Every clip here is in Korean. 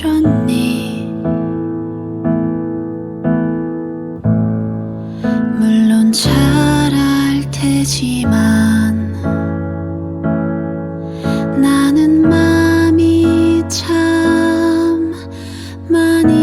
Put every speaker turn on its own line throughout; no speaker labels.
오셨니? 물론 잘 알 테지만 나는 마음이 참 많이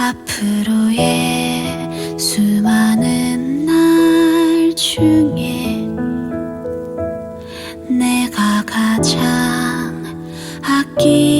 앞으로의 수많은 날 중에 내가 가장 아끼